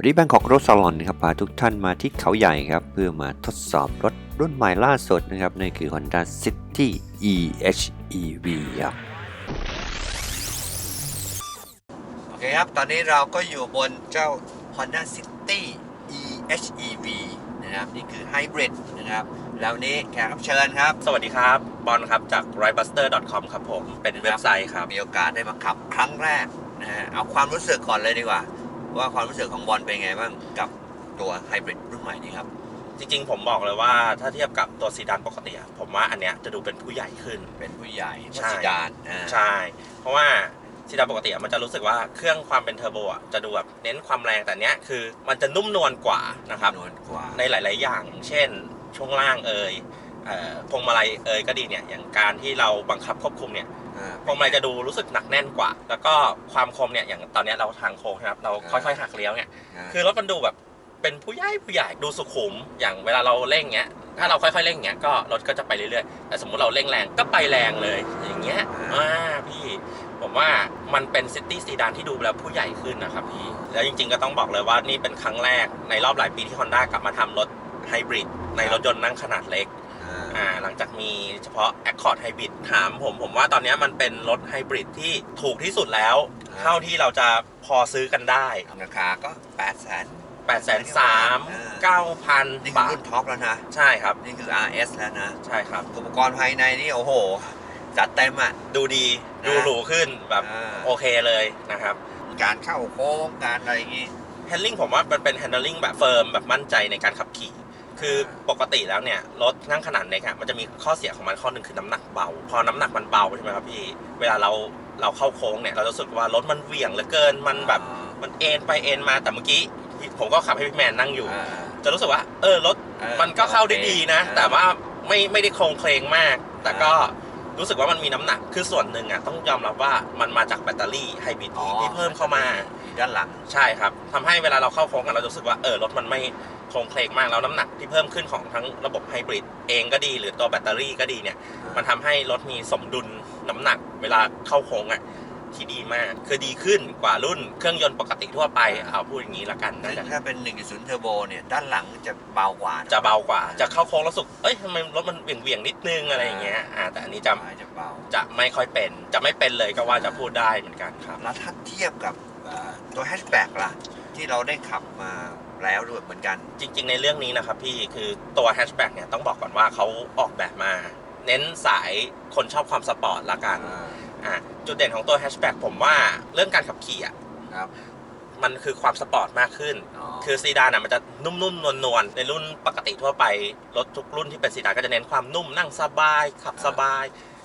วันนี้แบงคอกรถซาลอนนะครับพาทุกท่านมาที่เขาใหญ่ครับ เพื่อมาทดสอบรถรุ่นใหม่ล่าสุดนะครับนั่นคือ Honda City EHEV ครับโอเคครับ ตอนนี้เราก็อยู่บนเจ้า Honda City EHEV นะครับนี่คือไฮบริดนะครับ แล้ววันนี้แขกรับเชิญครับ สวัสดีครับ บอลครับจาก ridebuster.com ครับผม เป็นเว็บไซต์ครับ มีโอกาสได้มาขับครั้งแรกนะฮะเอาความรู้สึกก่อนเลยดีกว่า ว่าความรู้สึกของบอลเป็นไงบ้างกับตัวไฮบริดรุ่นใหม่นี้ครับ จริงๆ ผมบอกเลยว่าถ้าเทียบกับตัวซีดานปกติอะผมว่าอันเนี้ยจะดูเป็นผู้ใหญ่ขึ้น เป็นผู้ใหญ่ใช่ซีดานอ่าใช่ เพราะว่าซีดานปกติอะมันจะรู้สึกว่าเครื่องความเป็นเทอร์โบอะจะดูแบบเน้นความแรงแต่เนี้ยคือมันจะนุ่มนวลกว่านะครับนวลกว่าในหลาย ๆ อย่าง เช่นช่วงล่างเอ่ยเอ่อพวงมาลัยเอ่ยก็ดีเนี่ยอย่างการที่เราบังคับควบคุมเนี่ยอ่า พวงมาลัยจะดูรู้สึกหนักแน่นกว่า แล้วก็ความคมเนี่ยอย่างตอนเนี้ยเราทางโค้งนะครับ เราค่อยๆหักเลี้ยวเนี่ยาคือรถมันดูแบบเป็นผู้ใหญ่ผู้ใหญ่ดูสุขุม อย่างเวลาเราเร่งเงี้ย ถ้าเราค่อยๆเร่งเงี้ยก็รถก็จะไปเรื่อยๆ แต่สมมุติเราเร่งแรงก็ไปแรงเลย อย่างเงี้ยอ่าพี่ ผมว่ามันเป็นซิตี้ซีดานที่ดูแล้วผู้ใหญ่ขึ้นนะครับพี่ แล้วจริงๆก็ต้องบอกเลยว่านี่เป็นครั้งแรกในรอบหลายปีที่ Honda กลับมาทำรถไฮบริดในรถยนต์นั่งขนาดเล็ก อ่าอ่าหลังจากมีเฉพาะ Accord Hybrid ถามผม ผมว่าตอนเนี้ยมันเป็นรถไฮบริดที่ถูกที่สุดแล้ว เท่าที่เราจะพอซื้อกันได้ ราคาก็8 0 0 0 0 8 3 0 0 9,000นี่คืบาอทรุ่นท็อปแล้วนะ ใช่ครับ นี่คือ RS แล้วนะ ใช่ครับ อุปกรณ์ภายในนี่ โอ้โห จัดเต็มอะ ดูดี นะ ดูหรูขึ้นแบบอ่าโอเคเลยนะครับ การเข้าโค้งการอะไรอย่างงี้ handling ผมว่ามันเป็น handling แบบเฟิร์มแบบมั่นใจในการขับขี่ คือปกติแล้วเนี่ยรถนั่งขนาดเล็กอะมันจะมีข้อเสียของมันข้อหนึ่งคือน้ำหนักเบา พอน้ำหนักมันเบาใช่ไหมครับพี่ เวลาเราเราเข้าโค้งเนี่ยเราจะรู้สึกว่ารถมันเหวี่ยงเหลือเกิน มันแบบมันเอ็นไปเอ็นมาแต่เมื่อกี้พี่ผมก็ขับให้พี่แมนนั่งอยู่อ่าจะรู้สึกว่า เออรถเออมันก็เข้าได้ดีนะโอเคแต่ว่าไม่ไม่ได้โครงเคลงมาก แต่อ่าก็รู้สึกว่ามันมีน้ำหนักคือส่วนหนึ่งอะต้องยอมรับว่ามันมาจากแบตเตอรี่ไฮบริดอ๋อที่เพิ่มเข้ามาด้านหลังใช่ครับทำให้เวลาเราเข้าโค้งกันเราจะรู้สึกว่าเออรถมันไม่โครงเคลงมากแล้วน้ำหนักที่เพิ่มขึ้นของทั้งระบบไฮบริดเองก็ดี หรือตัวแบตเตอรี่ก็ดีเนี่ย มันทำให้รถมีสมดุลน้ำหนักเวลาเข้าโค้งอะที่ดีมาก คือดีขึ้นกว่ารุ่นเครื่องยนต์ปกติทั่วไป เอาพูดอย่างนี้ละกันน่าจะถ้าเป็น 1.0 เทอร์โบเนี่ย ด้านหลังจะเบากว่า จะเบากว่า จะเข้าโค้งแล้วสุก เอ้ยทำไมรถมันเบี่ยงๆนิดนึงอะไรอย่างเงี้ย อ่า แต่อันนี้จะจะเบา จะไม่ค่อยเป็น จะไม่เป็นเลยก็ว่าจะพูดได้เหมือนกันครับ แล้วถ้าเทียบกับเอ่อตัวแฮชแบ็กล่ะ ที่เราได้ขับมา แล้วด้วยเหมือนกัน จริง ๆ ในเรื่องนี้นะครับพี่คือตัวแฮชแบ็กเนี่ยต้องบอกก่อนว่าเขาออกแบบมา เน้นสายคนชอบความสปอร์ตละกันอ่าจุดเด่นของตัวแฮชแบ็กผมว่าเรื่องการขับขี่อะครับมันคือความสปอร์ตมากขึ้น คือซีดานอะมันจะนุ่มๆ นวลๆ ในรุ่นปกติทั่วไป รถทุกรุ่นที่เป็นซีดานก็จะเน้นความนุ่มนั่งสบาย ขับสบาย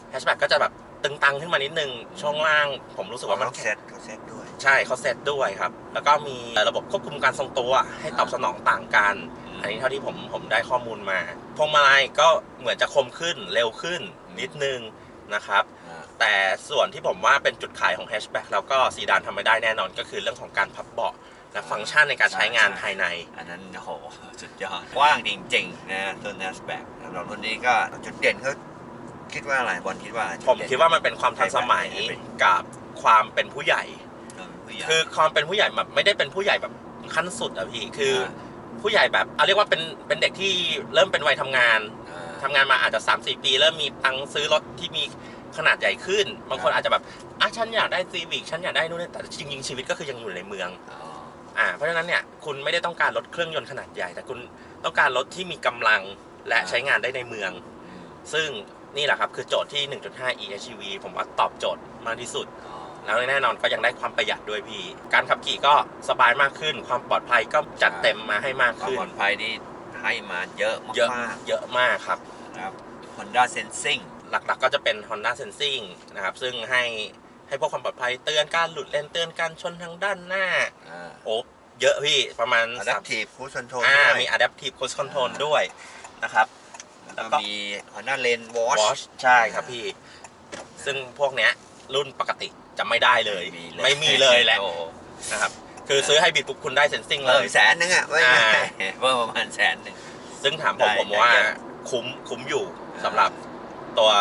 แฮชแบ็กก็จะแบบ ตึงตังขึ้นมานิดนึง ช่วงล่างผมรู้สึกว่ามันเขาเซตเขาเซตด้วย ใช่เขาเซตด้วยครับ แล้วก็มีระบบควบคุมการทรงตัว ให้ตอบสนองต่างกัน อันนี้เท่าที่ผมผมได้ข้อมูลมาพวงมาลัยก็เหมือนจะคมขึ้นเร็วขึ้นนิดนึงนะครับแต่ส่วนที่ผมว่าเป็นจุดขายของแฮชแบ็กแล้วก็ซีดานทำไม่ได้แน่นอนก็คือเรื่องของการพับเบาะและฟังก์ชันในการใช้งานภายใน อันนั้นโอ้โหสุดยอดกว้างจริงๆนะตัวแฮชแบ็กสำหรับรุ่นนี้ก็จุดเด่นเขา คิดว่าอะไรบอลคิดว่าผมคิดว่ามันเป็นความทันสมัยกับความเป็นผู้ใหญ่ คืคืออความเป็นผู้ใหญ่แบบไม่ได้เป็นผู้ใหญ่แบบขั้นสุดอะพี่คืออผู้ใหญ่แบบเอาเรียกว่าเป็นเป็นเด็กที่เริ่มเป็นวัยทำงานทำงานมาอาจจะ 3 4 ปี เริ่มมีตังค์ซื้อรถที่มีขนาดใหญ่ขึ้น บางคนอาจจะแบบอะฉันอยากได้ซีวิกฉันอยากได้นู่นนี่แต่จริงๆชีวิตก็คือยังอยู่ในเมืองอ่าเพราะฉะนั้นเนี่ยคุณไม่ได้ต้องการรถเครื่องยนต์ขนาดใหญ่ แต่คุณต้องการรถที่มีกำลังและอ่าใช้งานได้ในเมือง ซึ่งนี่แหละครับคือโจทย์ที่ 1.5 EHEV ผมว่าตอบโจทย์มากที่สุด แล้วแน่นอนก็ยังได้ความประหยัดด้วยพี่ การขับขี่ก็สบายมากขึ้น ความปลอดภัยก็จัดเต็มมาให้มากความขึ้นปลอดภัยนี่ให้มาเยอะเยอะมากเยอะมากครับๆนะครับ Honda Sensing หลักๆก็จะเป็น Honda Sensing นะครับ ซึ่งให้ให้พวกความปลอดภัยเตือนการหลุดเลนเตือนการชนทางด้านหน้าอ่าโอ้เยอะพี่ประมาณสาม Adaptive Cruise Control อ่าด้วยมี Adaptive Cruise Control ด้วยนะครับ แล้วก็มี Honda Lane Watch Watch ใช่ครับพี่ ซึ่งพวกเนี้ยรุ่นปกติจะไม่ได้เลย ไม่มีเลยแหละโอ้โนะครับ คือซื้อให้บิดปุ๊บคุณได้เซนซิงเลเพิ่มยแสนนึงอะไม่อ่าเพิ่มประมาณแสนหนึ่งซึ่งถามผมได้ผมว่าได้เยอะคุ้มคุ้มอยู่อ่าสำหรับตัว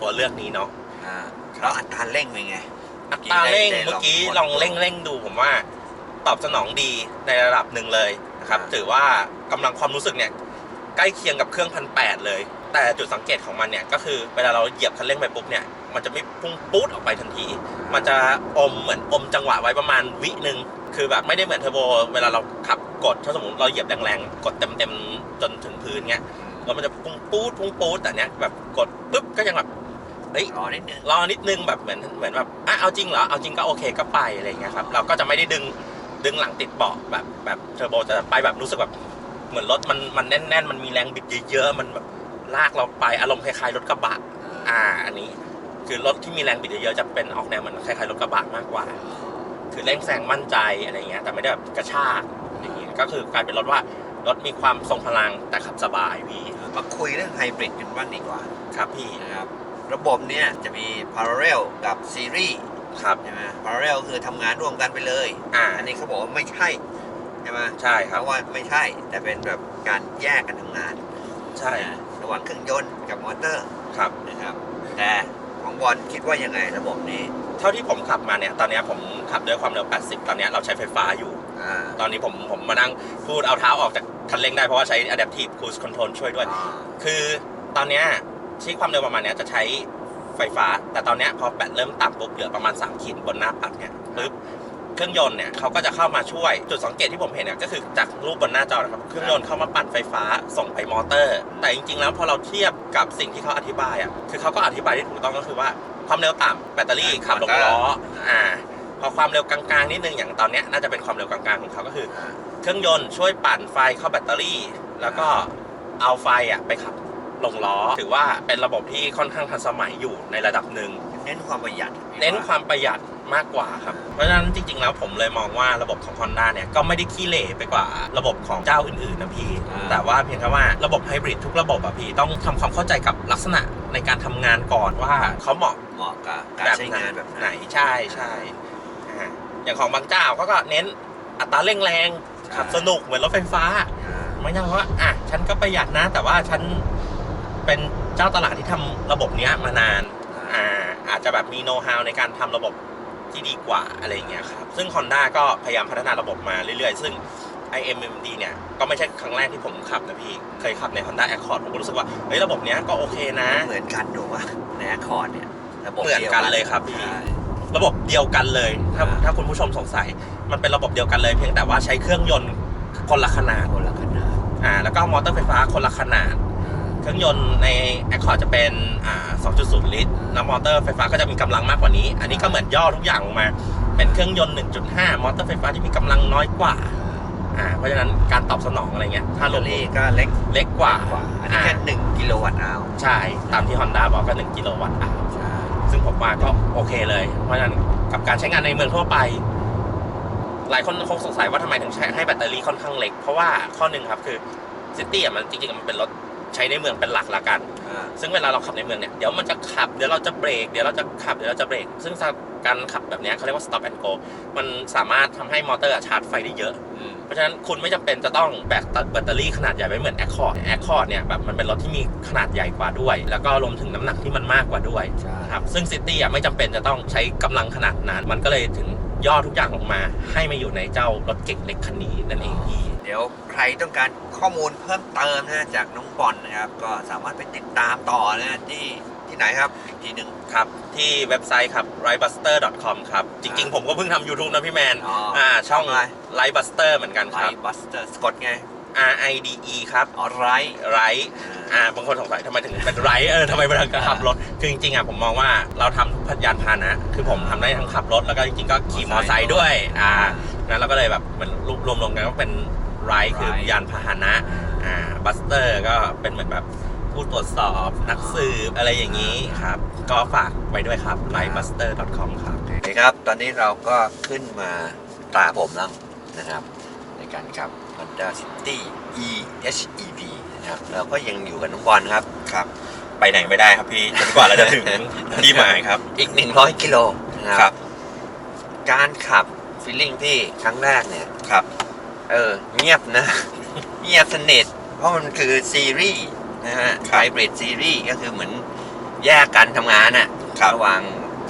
ตัวเลือกนี้เนาะอ่าแล้วอัตราเร่งเป็นไงอัตราเร่งได้ได้เมื่อกี้ลลอองงเร่งเร่งดูผมว่า ตอบสนองดีในระดับหนึ่งเลยนะครับอ่าถือว่ากำลังความรู้สึกเนี่ย ใกล้เคียงกับเครื่องพันแปดเลย แต่จุดสังเกตของมันเนี่ยก็คือเวลาเราเหยียบคันเร่งไปปุ๊บเนี่ยมันจะไม่พุ่งปุ๊ดออกไปทันที มันจะอมเหมือนอมจังหวะไว้ประมาณวิหนึ่งคือแบบไม่ได้เหมือนเทอร์โบเวลาเราขับกดถ้าสมมติเราเหยียบแรงๆกดเต็มๆจนถึงพื้นเงี้ยแล้วมันจะพุ่งปูดพุ่งปูดแต่เนี้ยแบบกดปุ๊บก็ยังแบบเฮ้ยรอนิดนึงรอนิดนึงแบบเหมือนเหมือนแบบอะเอาจริงเหรอเอาจริงก็โอเคก็ไปอะไรอย่างเงี้ยครับเราก็จะไม่ได้ดึงดึงหลังติดเบาะแบบแบบเทอร์โบจะไปแบบรู้สึกแบบ เหมือนรถมันมันแน่นๆ มันมีแรงบิดเยอะๆ มันแบบลากเราไปอารมณ์คล้ายๆรถกระบะ อ่าอันนี้ คือรถที่มีแรงบิดเยอะๆจะเป็นออกแนวเหมือนคล้ายๆรถกระบะมากกว่า คือเร่งแซงมั่นใจอะไรเงี้ยแต่ไม่ได้แบบกระชากอย่างเงี้ยก็คือกลายเป็นรถว่ารถมีความทรงพลังแต่ขับสบายพี่มาคุยเรื่องไฮบริดกันบ้างดีกว่าครับพี่นะครับระบบเนี่ยจะมี parallel กับซีรีส์ครับใช่ไหม parallel คือทำงานร่วมกันไปเลย อ่า อันนี้เขาบอกว่าไม่ใช่ ใช่ไหมใช่คเพรับราะว่าไม่ใช่ แต่เป็นแบบการแยกกันทำงานใช่นะระหว่างเครื่องยนต์กับมอเตอร์ครับ นะครับ แต่ของบอลคิดว่ายังไงระบบนี้เท่าที่ผมขับมาเนี่ย ตอนเนี้ยผมขับด้วยความเร็ว 80 ตอนเนี้ยเราใช้ไฟฟ้าอยู่ อ่าตอนนี้ผมผมมานั่งพูดเอาเท้าออกจากคันเร่งได้เพราะว่าใช้ adaptive cruise control ช่วยด้วยอ่าคือตอนเนี้ยที่ความเร็วประมาณเนี้ยจะใช้ไฟฟ้า แต่ตอนเนี้ยพอแบตเริ่มต่ำปุ๊บเหลือประมาณ 3 ขีดบนหน้าปัดเนี่ยปุ๊บ เครื่องยนต์เนี่ยเขาก็จะเข้ามาช่วยจุดสังเกตที่ผมเห็นเนี่ยก็คือจากรูปบนหน้าจอนะครับ เครื่องยนต์เข้ามาปั่นไฟฟ้าส่งไปมอเตอร์ แต่จริงๆ แล้วพอเราเทียบกับสิ่งที่เขาอธิบายอะคือเขาก็อธิบายที่ถูกต้องก็คือว่าความเร็วต่ำแบตเตอรี่ขับลงล้ออ่าพอความเร็วกลางๆนิดนึงอย่างตอนเนี้ยน่าจะเป็นความเร็วกลางๆของเขาก็คืออ่าเครื่องยนต์ช่วยปั่นไฟเข้าแบตเตอรี่ แล้วก็เอาไฟอะไปขับลงล้อ ถือว่าเป็นระบบที่ค่อนข้างทันสมัยอยู่ในระดับหนึ่งเน้นความประหยัด เน้นความประหยัด มากกว่าครับ เพราะฉะนั้นจริง ๆ แล้วผมเลยมองว่าระบบของ Honda เนี่ย ก็ไม่ได้ขี้เหร่ไปกว่าระบบของเจ้าอื่น ๆ นะพี่แต่ว่าเพียงแค่ว่าระบบไฮบริดทุกระบบอะพี่ต้องทำความเข้าใจกับลักษณะในการทำงานก่อนว่าเขาเหมาะ เหมาะกับการแบบใช้ไหนงานแบบไหน ใช่ใช่อ่าอย่างของบางเจ้าเขาก็เน้นอัตราเร่งแรงขับสนุกเหมือนรถไฟฟ้าอ่า ไม่ใช่ว่าอะฉันก็ประหยัดนะ แต่ว่าฉันเป็นเจ้าตลาดที่ทำระบบเนี้ยมานานอ่าอาจจะแบบมีโน้ตฮาวในการทำระบบ ที่ดีกว่าอะไรอย่างเงี้ยครับ ซึ่ง Honda ก็พยายามพัฒนาระบบมาเรื่อยๆ ซึ่ง IMMD เนี่ย ก็ไม่ใช่ครั้งแรกที่ผมขับนะพี่ เคยขับใน Honda Accord ผมก็รู้สึกว่า เฮ้ย ระบบเนี้ยก็โอเคนะ เหมือนกันถูกป่ะในแอคคอร์ดเนี่ยระบบเหมือนกันเลยครับพี่ใช่ระบบเดียวกันเลย ถ้าอ่าถ้าคุณผู้ชมสงสัย มันเป็นระบบเดียวกันเลย เพียงแต่ว่าใช้เครื่องยนต์คนละขนาดคนละขนาดอ่าแล้วก็มอเตอร์ไฟฟ้าคนละขนาด เครื่องยนต์ใน Accord จะเป็นอ่า2.0 ลิตร แล้วมอเตอร์ไฟฟ้าก็จะมีกำลังมากกว่านี้ อันนี้ก็เหมือนย่อทุกอย่างลงมา เป็นเครื่องยนต์ 1.5 มอเตอร์ไฟฟ้าที่มีกำลังน้อยกว่า อ่า เพราะฉะนั้นการตอบสนองอะไรเงี้ย ถ้าถ้าลโรงลีก็เล็กเล็กกว่ากว่า อันนี้แค่หนึ่งกิโลวัตต์อาวใช่ ตามที่ Honda บอกก็ 1 กิโลวัตต์อะใช่ซึ่งผมว่าก็โอเคเลย เพราะฉะนั้นกับการใช้งานในเมืองทั่วไป หลายคนคงสงสัยว่าทำไมถึงใช้ให้แบตเตอรี่ค่อนข้างเล็ก เพราะว่าข้อหนึ่งครับคือซิตี้อะมันจริงๆมันเป็นรถ ใช้ในเมืองเป็นหลักละกันอ่าซึ่งเวลาเราขับในเมืองเนี่ยเดี๋ยวมันจะขับเดี๋ยวเราจะเบรกเดี๋ยวเราจะขับเดี๋ยวเราจะเบรกซึ่งการขับแบบเนี้ยเขาเรียกว่า stop and go มันสามารถทำให้มอเตอร์อะชาร์จไฟได้เยอะอืมเพราะฉะนั้นคุณไม่จำเป็นจะต้องแบกแบตเตอรี่ขนาดใหญ่ไว้เหมือน Accord Accord เนี่ยแบบมันเป็นรถที่มีขนาดใหญ่กว่าด้วย แล้วก็รวมถึงน้ำหนักที่มันมากกว่าด้วยใช่ครับซึ่ง City อะไม่จำเป็นจะต้องใช้กำลังขนาดนั้น มันก็เลยถึงย่อทุกอย่างลงมา ให้มาอยู่ในเจ้ารถเก่งเล็กคันนี้นั่นเองพี่เดี๋ยวใครต้องการ ข้อมูลเพิ่มเติมนะจากน้องบอลนะครับ ก็สามารถไปติดตามต่อนะที่ที่ไหนครับอีกทีหนึ่งครับที่เว็บไซต์ครับ ridebuster.com ครับ จริง ๆ ผมก็เพิ่งทำ YouTube นะพี่แมนอ๋ออ่าช่องอะไร ridebuster เหมือนกันไลครับ ท์บัสเตอร์สกดไง R I D E ครับอ๋อไรไรอ่าบางคนสงสัยทำไมถึงเป็นไรเออทำไมเป็นการขับรถ คือจริงๆอะผมมองว่าเราทำทุกพันยานพาหนะ คือผมทำได้ทั้งขับรถ แล้วก็จริงๆก็ขี่มอเตอร์ไซค์ด้วยอ่า นั้นเราก็เลยแบบเหมือนรวมๆกันก็เป็น ไรคือยานพาหนะอ่าบัสเตอร์ก็เป็นเหมือนแบบผู้ตรวจสอบนักสืบอะไรอย่างนี้ครับ ก็ฝากไว้ด้วยครับ r i d e b u s t e r c o m ครับโอเคครับ ตอนนี้เราก็ขึ้นมาตาผมแล้วนะครับ ในการขับ Honda City E HEV นะครับเราก็ยังอยู่กับน้องบอลครับครับ ไปไหนไม่ได้ครับพี่จนกว่าเราจะถึงที่หมายครับ อีก 100 กิโลนะครับ การขับฟีลลิ่งพี่ครั้งแรกเนี่ยครับ เออ เงียบนะ เงียบสนิทเพราะมันคือซีรีส์นะฮะครับไฮบริดซีรีส์ก็คือเหมือนแยกกันทำงานอะครับระหว่าง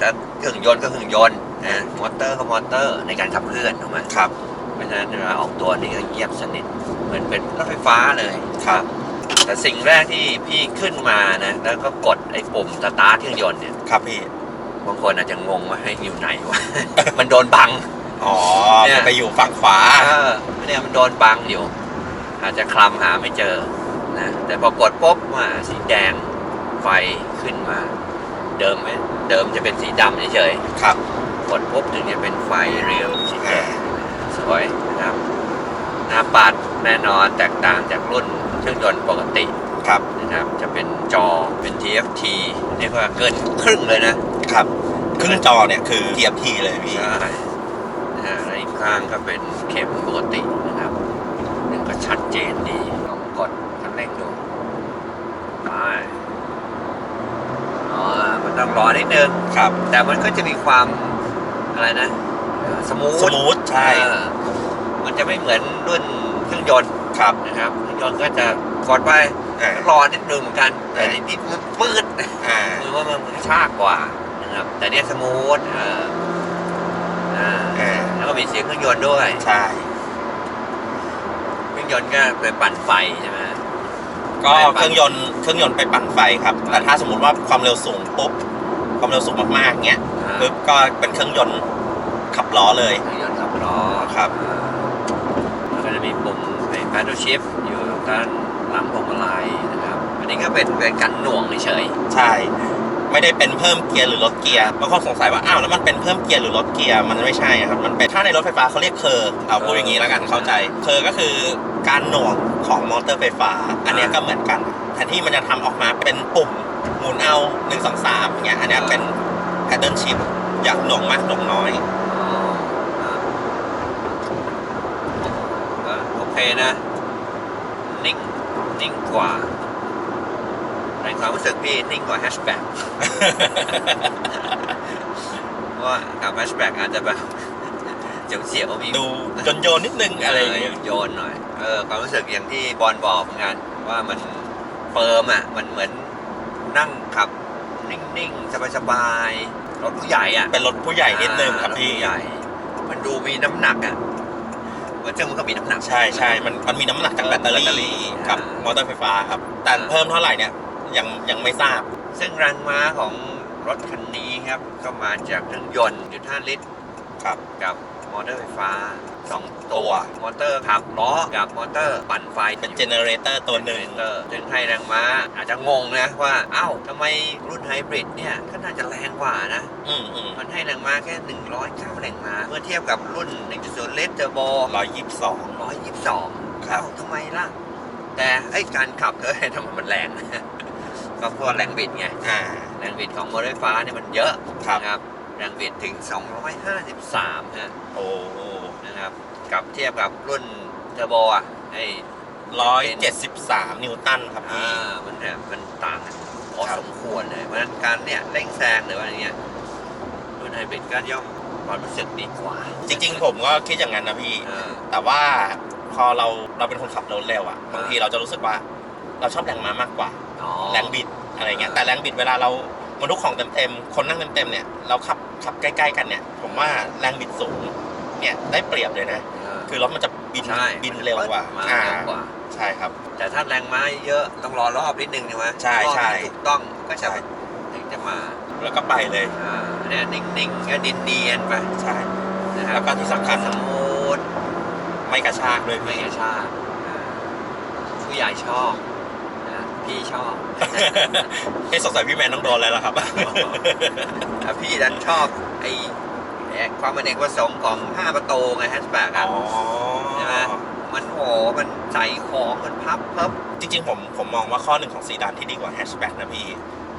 จะเครื่องยนต์ก็เครื่องยนต์นะมอเตอร์ก็มอเตอร์ในการขับเคลื่อนถูกไหมครับเพราะฉะนั้นเวลาออกตัวนี่ก็เงียบสนิทเหมือนเป็นรถไฟฟ้าเลยครับ แต่สิ่งแรกที่พี่ขึ้นมานะแล้วก็กดไอ้ปุ่มสตาร์ทเครื่องยนต์เนี่ยครับพี่บางคนอาจจะงงว่าให้ยอยู่ไหนวะมันโดนบัง อ๋อเนี่ย มันไปอยู่ฝั่งขวา เออเนี่ยมันโดนบังอยู่ อาจจะคลำหาไม่เจอนะแต่พอกดปุ๊บว่าสีแดงไฟขึ้นมา เดิมไหมเดิมจะเป็นสีดำเฉยครับ ๆกดปุ๊บถึงจะเป็นไฟเรียวสีแดงสวยนะครับหน้าปัดแน่นอนแตกต่างจากรุ่นเครื่องยนต์ปกติครับ นะครับจะเป็นจอเป็น TFT เรียกว่าเกินครึ่งเลยนะครับ ครึ่งจอเนี่ยคือ TFT เลยพี่ ใช่ ข้างก็เป็นเข็มปกตินะครับนึงก็ชัดเจนดีลองกดคันเร่งดูไปอ๋อมันต้องรอนิดนึงครับ แต่มันก็จะมีความอะไรนะ สมูทสมูทใช่เออมันจะไม่เหมือนรุ่นเครื่องยนต์ครับนะครับเครื่องยนต์ก็จะกดไปอ่ารอนิดนึงเหมือนกัน แต่ในนี้มันปืดอ่าคือว่ามันกระชากกว่านะครับแต่เนี้ยสมูทเอออ่า อ่าแล้วก็มีเสียงเครื่องยนต์ด้วย ใช่ เครื่องยนต์ก็ไปปั่นไฟใช่ไหมก็เครื่องยนต์เครื่องยนต์ไปปั่นไฟครับ แต่ถ้าสมมติว่าความเร็วสูงปุ๊บ ความเร็วสูงมากๆเงี้ยอ่าปุ๊บก็เป็นเครื่องยนต์ขับล้อเลย เครื่องยนต์ขับล้อครับอ่าแล้วก็จะมีปุ่มไอ้ paddle shift อยู่ด้านหลังพวงมาลัยนะครับ อันนี้ก็เป็นเป็นกันหน่วงเฉย ใช่ ไม่ได้เป็นเพิ่มเกียร์หรือลดเกียร์บางคนสงสัยว่าอ้าวแล้วมันเป็นเพิ่มเกียร์หรือลดเกียร์มันไม่ใช่ครับมันเป็นถ้าในรถไฟฟ้าเขาเรียกเคอร์เอาพูดอย่างนี้แล้วกันเข้าใจเคอร์ก็คือการหน่วงของมอเตอร์ไฟฟ้า อันนี้ก็เหมือนกันแทนที่มันจะทำออกมาเป็นปุ่มหมุนเอา1 2 3อย่างเงี้ยอันนี้เป็น pattern shift อยากหน่วงมากหน่วงน้อยโอเคนะนิ่งนิ่งกว่า ในความรู้สึกพี่นิ่งกว่าแฮชแบ็กเพราะว่ากับแฮชแบ็กอาจจะแบบเสียวเสียวๆมีดูโยนโยนๆนิดนึงอะไรอย่างเงี้ยโยนหน่อยเออความรู้สึกอย่างที่บอลบอกเหมือนกันว่ามันเฟิร์มอะ มันเหมือนนั่งขับ นิ่งๆสบายๆรถผู้ใหญ่อะเป็นรถผู้ใหญ่นิดนึงครับอ่ารถพี่ผู้ใหญ่ มันดูมีน้ำหนักอะมันซึ่งมันก็มีน้ำหนักใช่ใช่มันมันมีน้ำหนักจากแบตเตอแบตเตอรี่รี่กับอ่ามมอเตอร์ไฟฟ้าครับแต่เพิ่มเท่าไหร่เนี่ย ยังยังไม่ทราบ ซึ่งแรงม้าของรถคันนี้ครับ ก็มาจากเครื่องยนต์จุดห้าลิตรครับกับมอเตอร์ไฟฟ้าสองตัว มอเตอร์ขับล้อกับมอเตอร์ปั่นไฟเป็นเจเนเรเตอร์ตัวหนึ่งเตอร์จึงให้แรงม้าอาจจะงงนะว่า เอ้าทำไมรุ่นไฮบริดเนี่ยก็น่าจะแรงกว่านะ อืมอืมมันให้แรงม้าแค่ 109 แรงม้า เมื่อเทียบกับรุ่น 1.0ลิตรเทอร์โบร้อยยี่สิบสอง122ครัเอ้าบทำไมล่ะ แต่ไอ้การขับเธอทำไมมันแรง ก็เพราะว่าแรงบิดไงอ่าแรงบิดของมอเตอร์ไฟฟ้าเนี่ยมันเยอะครับนะครับแรงบิดถึง 253ฮะโอ้นะครับกับเทียบกับรุ่นเทอร์โบอะไอ้ร้อยเจ็ดสิบสามนิวตันครับอ่พี่ามันเนี่ยมันต่างกันพอครับสมควรเลยเพราะฉะนั้นการเนี่ยเร่งแซงหรือว่าอะไรเงี้ยรุ่นไฮบริดก็ย่อมความรู้สึกดีกว่าจริง ๆ ผมก็คิดอย่างนั้นนะพี่ เออ แต่ว่าพอเราเราเป็นคนขับรถเร็วอะอ่าบางทีเราจะรู้สึกว่า เราชอบแรงม้ามากกว่าอ๋อ แรงบิดอะไรเงี้ยอ่าแต่แรงบิดเวลาเราบรรทุกของเต็มๆ คนนั่งเต็มๆ เนี่ย เราขับขับใกล้ๆ กันเนี่ย ผมว่าแรงบิดสูง เนี่ย ได้เปรียบเลยนะเออคือรถมันจะบินใช่บินเร็วกว่ามาอ่าเร็วกว่า ใช่ครับ แต่ถ้าแรงม้าเยอะ ต้องรอรอบนิดนึงใช่ไหมใช่รอบใช่ที่ถูกต้อง ก็จะใช่ถึงจะมา แล้วก็ไปเลย อ่า เนี่ยนิ่งๆ ก็เนียนๆไป ใช่นะครับแล้วก็ที่สำคัญสมูท ไม่กระชากด้วยไม่พี่กระชากอ่าผู้ใหญ่ชอบนะ พี่ชอบ ให้สงสัยพี่แมนต้องโดนแล้วล่ะครับ ถ้าพี่ดันชอบไอ้ไอ้ความเป็นเอกประสงค์ของ5ประตูไงแฮชแบ็กอ๋อะอใช่ไหมมันโหมันใส่ของมันพับเพิบจริงๆ ผมผมมองว่าข้อหนึ่งของซีดานที่ดีกว่าแฮชแบ็กนะพี่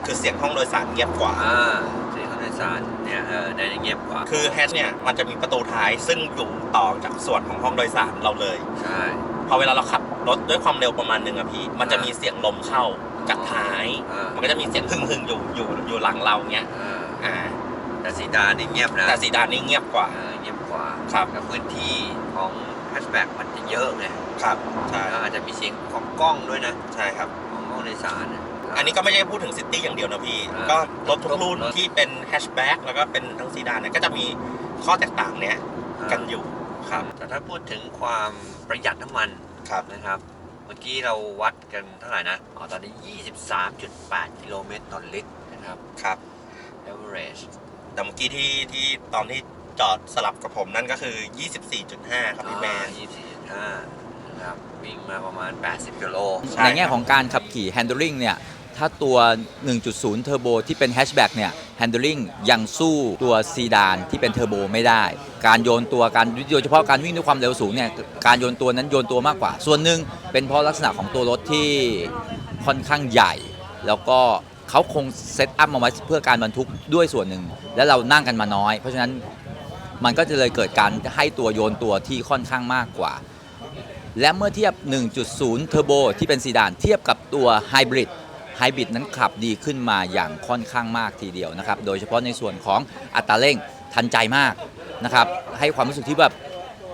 คือเสียงห้องโดยสารเงียบกว่าอ่าสีข้างในสารเนี่ยเออได้เงียบกว่า คือแฮชเนี่ยมันจะมีประตูท้ายซึ่งอยู่ต่อจากส่วนของห้องโดยสารเราเลย ใช่พอเวลาเราขับ รถด้วยความเร็วประมาณหนึ่งอะพี่ มันจะมีเสียงลมเข้าจากท้ายอ่ามันก็จะมีเสียงหึ่งหึ่งๆอยู่อยู่อยู่หลังเราเงี้ยอ่าอ่าแต่สีดานนี่เงียบนะแต่ซีดานนี่เงียบกว่าเออเงียบกว่าครับกับพื้นที่ของแฮชแบ็กมันจะเยอะไงครับใช่แล้วอาจจะมีเสียงของกล้องด้วยนะใช่ครับของห้องโดยสารนะอันนี้ก็ไม่ใช่พูดถึงซิตี้อย่างเดียวนะพี่อ่าก็รถทุกรุ่นรถที่เป็นแฮชแบ็กแล้วก็เป็นทั้งซีดานเนี่ยก็จะมีข้อแตกต่างเนี้ยกันอยู่ครับแต่ถ้าพูดถึงความประหยัดน้ำมัน ครับ นะครับ เมื่อกี้เราวัดกันเท่าไหร่นะ อ๋อ ตอนนี้ 23.8 กิโลเมตรต่อลิตรนะครับ ครับ average แต่เมื่อกี้ที่ที่ตอนที่จอดสลับกับผมนั่นก็คือ 24.5 ครับพี่แมน 24.5 นะครับ วิ่งมาประมาณ 80 กิโล ใช่ในแง่ของการขับขี่ handling เนี่ย ถ้าตัว 1.0 เทอร์โบที่เป็น hatchback เนี่ย handling ยังสู้ตัวซีดานที่เป็นเทอร์โบไม่ได้ การโยนตัวการโดยเฉพาะการวิ่งด้วยความเร็วสูงเนี่ย การโยนตัวนั้นโยนตัวมากกว่า ส่วนหนึ่งเป็นเพราะลักษณะของตัวรถที่ค่อนข้างใหญ่ แล้วก็เขาคงเซตอัพมาไว้เพื่อการบรรทุกด้วยส่วนหนึ่ง แล้วเรานั่งกันมาน้อย เพราะฉะนั้นมันก็จะเลยเกิดการให้ตัวโยนตัวที่ค่อนข้างมากกว่า และเมื่อเทียบ 1.0 เทอร์โบที่เป็นซีดานเทียบกับตัวไฮบริด ไฮบริดนั้นขับดีขึ้นมาอย่างค่อนข้างมากทีเดียวนะครับ โดยเฉพาะในส่วนของอัตราเร่งทันใจมากนะครับ ให้ความรู้สึกที่แบบ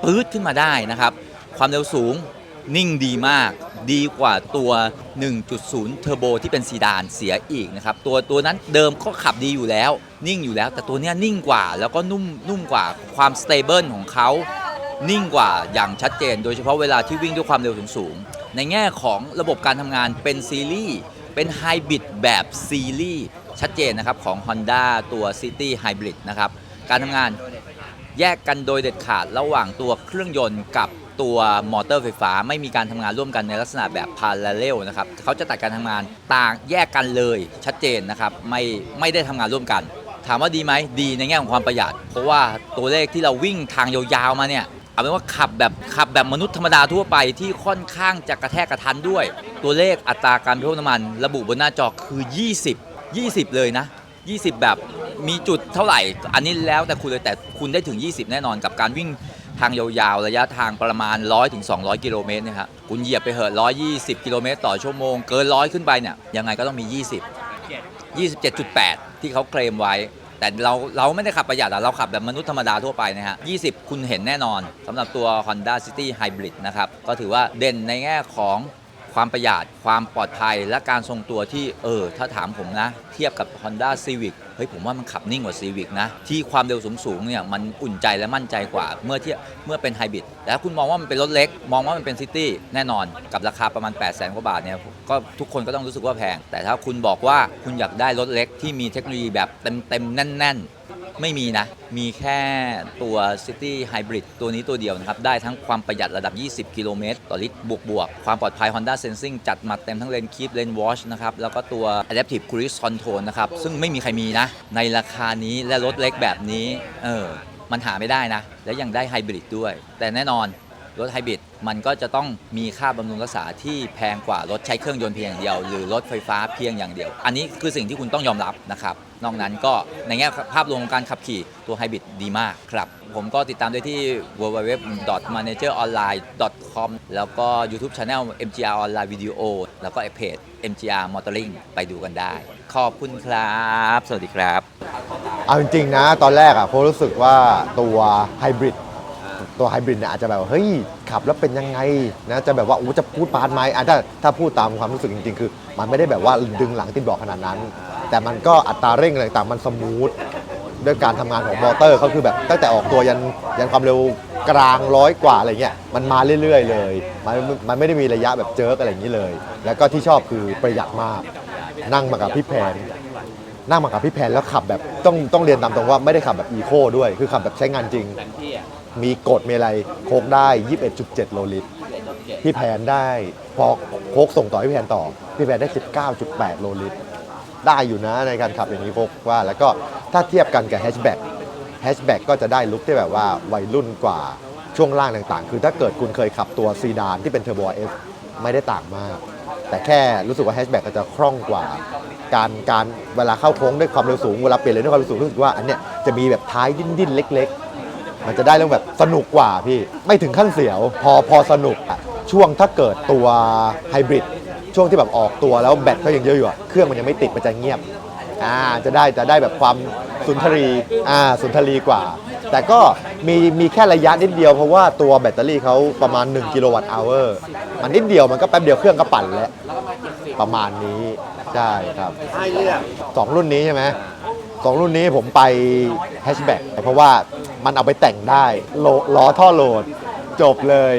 ปื๊ดขึ้นมาได้นะครับ ความเร็วสูงนิ่งดีมาก ดีกว่าตัว 1.0 เทอร์โบที่เป็นซีดานเสียอีกนะครับ ตัวตัวนั้นเดิมก็ขับดีอยู่แล้ว นิ่งอยู่แล้ว แต่ตัวนี้นิ่งกว่าแล้วก็นุ่มนุ่มกว่าความสเตเบิลของเขานิ่งกว่าอย่างชัดเจน โดยเฉพาะเวลาที่วิ่งด้วยความเร็วสูงๆในแง่ของระบบการทำงานเป็นซีรีส์ เป็นไฮบริดแบบซีรีส์ชัดเจนนะครับของ Honda ตัว City Hybrid นะครับ การทำงานแยกกันโดยเด็ดขาดระหว่างตัวเครื่องยนต์กับตัวมอเตอร์ไฟฟ้าไม่มีการทำงานร่วมกันในลักษณะแบบ parallel นะครับเขาจะตัดการทำงานต่างแยกกันเลยชัดเจนนะครับไม่ไม่ได้ทำงานร่วมกัน ถามว่าดีไหมดีในแง่ของความประหยัด เพราะว่าตัวเลขที่เราวิ่งทางยาวๆมาเนี่ย เอาเป็นว่าขับแบบขับแบบมนุษย์ธรรมดาทั่วไปที่ค่อนข้างจะกระแทกกระทันด้วย ตัวเลขอัตราการบริโภคน้ำมัน ระบุบนหน้าจอคือ 20 20 เลยนะ 20 แบบมีจุดเท่าไหร่ อันนี้แล้วแต่คุณเลยแต่คุณได้ถึง 20 แน่นอนกับการวิ่งทางยาวๆ ระยะทางประมาณ 100ถึง200 กิโลเมตรนะครับคุณเหยียบไปเหอะ120 กิโลเมตรต่อชั่วโมง เกินร้อยขึ้นไปเนี่ยยังไงก็ต้องมี 20 27.8 ที่เขาเคลมไว้ แต่เราเราไม่ได้ขับประหยัดอะเราขับแบบมนุษย์ธรรมดาทั่วไปนะฮะ 20 คุณเห็นแน่นอนสำหรับตัว Honda City Hybrid นะครับ ก็ถือว่าเด่นในแง่ของ ความประหยัดความปลอดภัยและการทรงตัวที่เออถ้าถามผมนะ เทียบกับ Honda Civic เฮ้ยผมว่ามันขับนิ่งกว่า Civic นะ ที่ความเร็วสูงๆเนี่ยมันอุ่นใจและมั่นใจกว่าเมื่อเทียบเมื่อเป็นไฮบริดแต่ถ้าคุณมองว่ามันเป็นรถเล็ก มองว่ามันเป็นซิตี้แน่นอนกับราคาประมาณ 8 0 0 0 0 0กว่าบาทเนี่ยก็ทุกคนก็ต้องรู้สึกว่าแพง แต่ถ้าคุณบอกว่าคุณอยากได้รถเล็กที่มีเทคโนโลยีแบบเต็มๆแน่น ๆ ไม่มีนะ มีแค่ตัว City Hybrid ตัวนี้ตัวเดียวนะครับ ได้ทั้งความประหยัดระดับ 20 กิโลเมตรต่อลิตร บวกบวกๆความปลอดภัย Honda Sensing จัดมาเต็มทั้งเลนคีปเลนวอชนะครับ แล้วก็ตัว Adaptive Cruise Control นะครับ ซึ่งไม่มีใครมีนะ ในราคานี้และรถเล็กแบบนี้ เออ มันหาไม่ได้นะ และยังได้ไฮบริดด้วย แต่แน่นอนรถไฮบริดมันก็จะต้องมีค่าบำรุงรักษาที่แพงกว่ารถใช้เครื่องยนต์เพียงอย่างเดียว หรือรถไฟฟ้าเพียงอย่างเดียว อันนี้คือสิ่งที่คุณต้องยอมรับนะครับ นอกนั้นก็ในแง่ภาพรวมของการขับขี่ตัวไฮบริดดีมากครับ ผมก็ติดตามได้ที่ www.manageronline.com แล้วก็ YouTube Channel MGR Online Video แล้วก็เพจ MGR Motoring ไปดูกันได้ ขอบคุณครับ สวัสดีครับ เอาจริงๆนะ ตอนแรกอะผมรู้สึกว่าตัวไฮบริด ตัวไฮบริดเนี่ยอาจจะแบบว่าเฮ้ยขับแล้วเป็นยังไงนะจะแบบว่าอู้จะพูดปานไหมอะถ้าถ้าพูดตามความรู้สึกจริง ๆ คือ มันไม่ได้แบบว่าดึงหลังติดเบอกขนาดนั้น แต่มันก็อัตราเร่งอะไรต่างมันสมูทด้วยการทำงานของมอเตอร์เขาคือแบบตั้งแต่ออกตัวยันยันความเร็วกลางร้อยกว่าอะไรเงี้ยมันมาเรื่อย ๆ เลยมันมันไม่ได้มีระยะแบบเจิร์กอะไรอย่างนี้เลย แล้วก็ที่ชอบคือประหยัดมากนั่งมากับพี่แพนนั่งมากับพี่แพนแล้วขับแบบต้องต้องเรียนตามตรงว่าไม่ได้ขับแบบอีโคด้วย คือขับแบบใช้งานจริง มีกฎมีอะไรโคกได้ 21.7 โลลิตร พี่แพนได้พอโคกส่งต่อพี่แพนต่อ พี่แพนได้ 19.8 โลลิตร ได้อยู่นะในการขับอย่างนี้โคกว่า แล้วก็ถ้าเทียบกันกับแฮชแบ็กแฮชแบ็กก็จะได้ลุคที่แบบว่าวัยรุ่นกว่าช่วงล่างต่างๆ คือถ้าเกิดคุณเคยขับตัวซีดานที่เป็นเทอร์โบเอสไม่ได้ต่างมาก แต่แค่รู้สึกว่าแฮชแบ็กก็จะคล่องกว่า การการเวลาเข้าโค้งด้วยความเร็วสูง เวลาเปลี่ยนเลนด้วยความเร็วสูงรู้สึกว่าอันเนี้ยจะมีแบบท้ายดิ้นๆเล็ก ๆ มันจะได้เรื่องแบบสนุกกว่าพี่ ไม่ถึงขั้นเสียว พอพอสนุกอะช่วงถ้าเกิดตัวไฮบริดช่วงที่แบบออกตัวแล้วแบตก็ยังเยอะอยู่อะเครื่องมันยังไม่ติดมันจะเงียบอ่าจะได้จะได้แบบความสุนทรีอ่าสุนทรีกว่า แต่ก็มีมีแค่ระยะนิดเดียวเพราะว่าตัวแบตเตอรี่เขาประมาณ 1 กิโลวัตต์อเวอร์มันนิดเดียวมันก็แป๊บเดียวเครื่องก็ปั่นแล้วประมาณนี้ใช่ครับสองรุ่นนี้ใช่ไหมสองรุ่นนี้ผมไปแฮชแบ็กเพราะว่า มันเอาไปแต่งได้โลล้อท่อโหลด จบเลย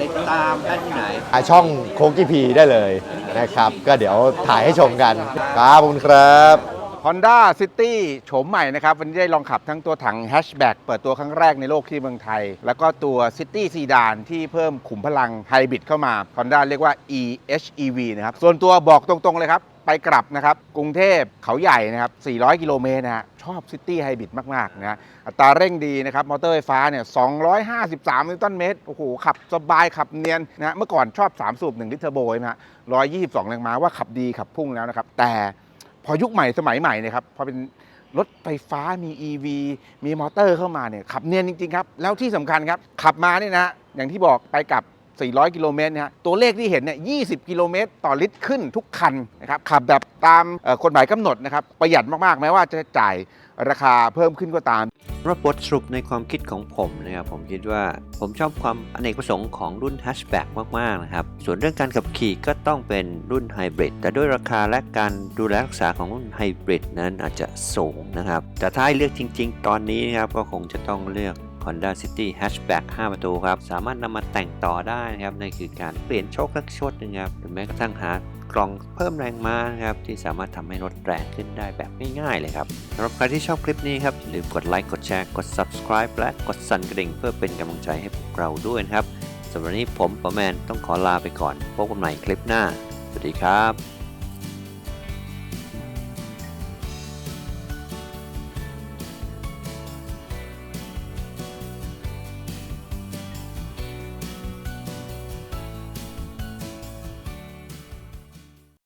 ติดตามได้ที่ไหนอะช่องโคกิพีได้เลยนะครับ ก็เดี๋ยวถ่ายให้ชมกันครับขอบคุณครับ Honda City โฉมใหม่นะครับ วันนี้ได้ลองขับทั้งตัวถังแฮชแบ็กเปิดตัวครั้งแรกในโลกที่เมืองไทย แล้วก็ตัว City Sedan ที่เพิ่มขุมพลังไฮบริดเข้ามา Honda เรียกว่า EHEV นะครับ ส่วนตัวบอกตรงๆเลยครับ ไปกลับนะครับกรุงเทพเขาใหญ่นะครับ 400 กิโลเมตรนะฮะชอบ City Hybrid มากๆนะฮะอัตราเร่งดีนะครับ มอเตอร์ไฟฟ้าเนี่ย 253 นิวตันเมตรโอ้โห ขับสบายขับเนียนนะเมื่อก่อนชอบ 3 สูบ 1 ลิตรเทอร์โบใช่ไหมฮะ122 แรงม้าว่าขับดีขับพุ่งแล้วนะครับ แต่พอยุคใหม่สมัยใหม่นยครับพอเป็นรถไฟฟ้ามี EV มีมอเตอร์เข้ามาเนี่ยขับเนียนจริงๆครับ แล้วที่สำคัญครับขับมาเนี่ยนะฮะอย่างที่บอกไปกับ 400 กิโลเมตรนะฮะตัวเลขที่เห็นเนี่ย 20 กิโลเมตรต่อลิตรขึ้นทุกคันนะครับขับแบบตามกฎหมายกำหนดนะครับประหยัดมากๆแม้ว่าจะจ่ายราคาเพิ่มขึ้นก็ตามรถบทสรุปในความคิดของผมนะครับผมคิดว่าผมชอบความอเนกประสงค์ของรุ่น Hatchback มาก ๆ นะครับ ส่วนเรื่องการขับขี่ก็ต้องเป็นรุ่นไฮบริดแต่ด้วยราคาและการดูแลรักษาของรุ่นไฮบริดนั้นอาจจะสูงนะครับ แต่ถ้าเลือกจริง ๆ ตอนนี้นะครับก็คงจะต้องเลือก Honda City Hatchback 5 ประตูครับ สามารถนำมาแต่งต่อได้นะครับนั่นคือการเปลี่ยนโชคสักชดนึงครับหรือแม้กระทั่งหากล่องเพิ่มแรงม้านะครับที่สามารถทำให้รถแรงขึ้นได้แบบง่ายๆเลยครับสำหรับใครที่ชอบคลิปนี้ครับอย่าลืมกดไลค์กดแชร์กด subscribe และกดสั่นกระดิ่งเพื่อเป็นกำลังใจให้พวกเราด้วยนะครับสำหรับวันนี้ผมประแมนต้องขอลาไปก่อนพบกันใหม่คลิปหน้า สวัสดีครับ